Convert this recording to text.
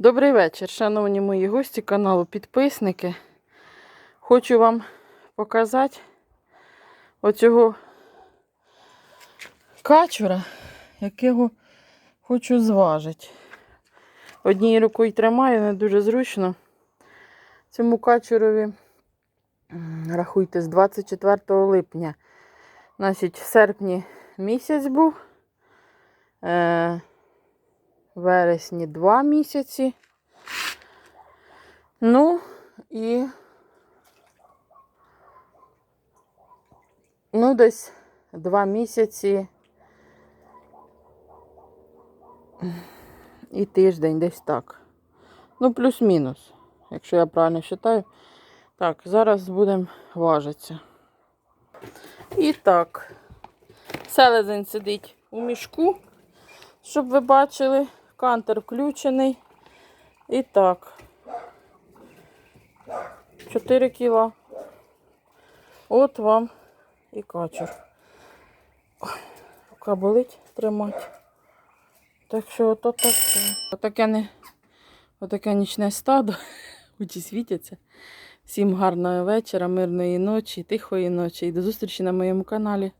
Добрий вечір, шановні мої гості каналу, підписники. Хочу вам показати оцього качура, якого хочу зважити. Однією рукою тримаю, не дуже зручно. Цьому качурові, рахуйте, з 24 липня. Значить, в серпні місяць був. Е, вересні 2 місяці. Ну і ну, десь 2 місяці і тиждень десь так. Ну, плюс-мінус, якщо я правильно вважаю. Так, зараз будемо важитися. І так, селезень сидить у мішку, щоб ви бачили. Кантер включений. І так. 4 кіла. От вам і качур. Рука болить тримати. Так що ото таке. Отаке не отаке нічне стадо. Очі світяться. Всім гарного вечора, мирної ночі, тихої ночі і до зустрічі на моєму каналі.